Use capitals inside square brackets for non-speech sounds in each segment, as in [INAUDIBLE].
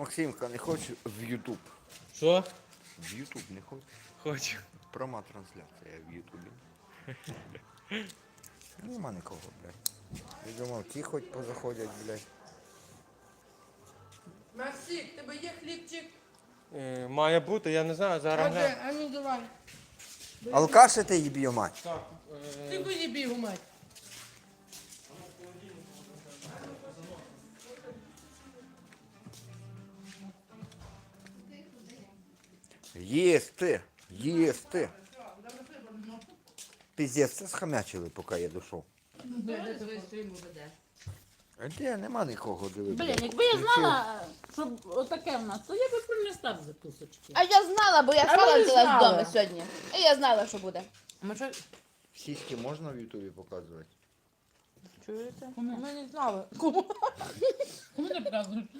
Максимка, не хочеш в Ютуб? Що? В Ютуб не хочеш? Хочу. Прома трансляція в Ютубі. Нема нікого, блядь. Я думав, ті хоч позаходять, блядь. Максик, тебе є хлібчик? Е, має бути, я не знаю, зараз. Не- де? А ну давай. Алкаши ти їб'ю мать. Так, Ти е, куди бігу, Їсти! Їсти! Піздець, це схамячили, поки я дійшов. А де нема нікого диви. Блін, якби я знала, що отаке в нас, то я би принесла б закусочки. А я знала, бо я А спала ви взяла знали. вдома сьогодні. І я знала, що буде. Ми що, Сіськи можна в Ютубі показувати? чуєте? Ми не знали. Кому? Кому не показують?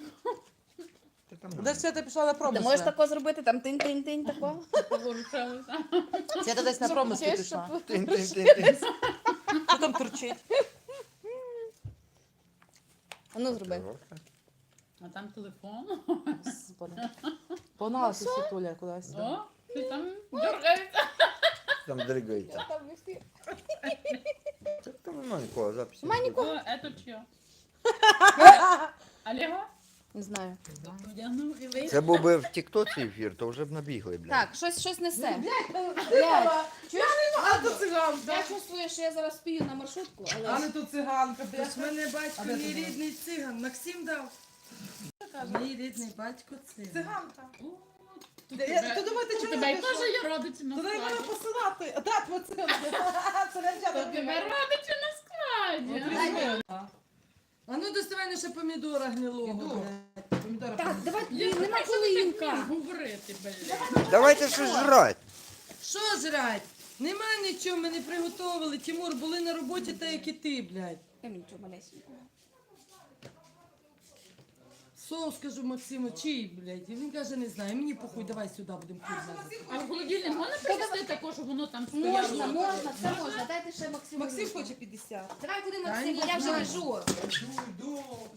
Та там Де Свята пішла на Ти промисли? можеш тако зробити, там тинь-тинь-тинь тако. Поворушалися. Свята десь на промисли Чуєш, пішла. щоб- Тин-тин-тин-тин. Що там турчить? А ну зроби. А там телефон. Господи. Погналася Світуля кудись. О, ти там дергається. Там дригається. Так там нема нікого записі. Нема не буде. О, это чье? Олего? Не знаю. Це був би в Тіктоці ефір, то вже б набігли, блядь. Так, щось, щось несе. Блядь, Чуєш? а то циганка. Я чувствую, що я зараз спію на маршрутку, А але... не то циганка, Тож блядь. мене батько де мій рідний циган. Максим дав. Мій рідний батько циган. Циганка. Я- я- тебе- думаєте, чому тебе теж пішла? є родичі на Туди мене складі. посилати. Так, це. [LAUGHS] Це не Тут тебе родичі на складі. А ну доставай наша помідора гнилого. Блядь. Помідори. Так, давай, Я блін, нема колинка. говорити, блядь. Давайте щось жрать. Що жрать? Нема нічого, ми не приготували. Тимур, були на роботі, та як і ти, блядь. Камінчу малесеньку. Соус, кажу Максиму, чий, блядь? І він каже, не знаю, мені похуй, давай сюди будемо курити. А в холодильник можна принести також, щоб воно там стояло? Можна, можна, все можна. Ще Максиму. Максим хоче 50. Давай куди Максим, я вже давай. біжу.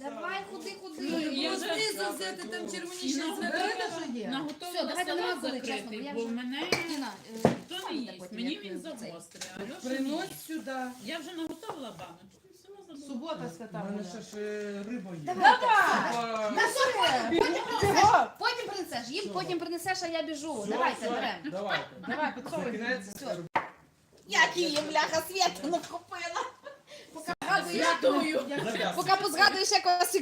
Давай, куди, Ну, я вже- знизу взяти, там І червоніше на є. На Все, готовий давайте салат коли, чесно, закритий, я бо вже- в мене Тіна, е, хто не їсть, потім, мені як він цей. загострий. а Льоша Принось сюди. Я вже наготовила баночку, і все забула. Субота свята У мене ще ж е, риба є. Давайте. Типа, Та що? Його! Потім принесеш, їм потім принесеш, а я біжу. все, Давайте, все, беремо. Давайте. Давай, підсовуй. Все. Як її, бляха, світу не вкупила. Поки позгадуєш якось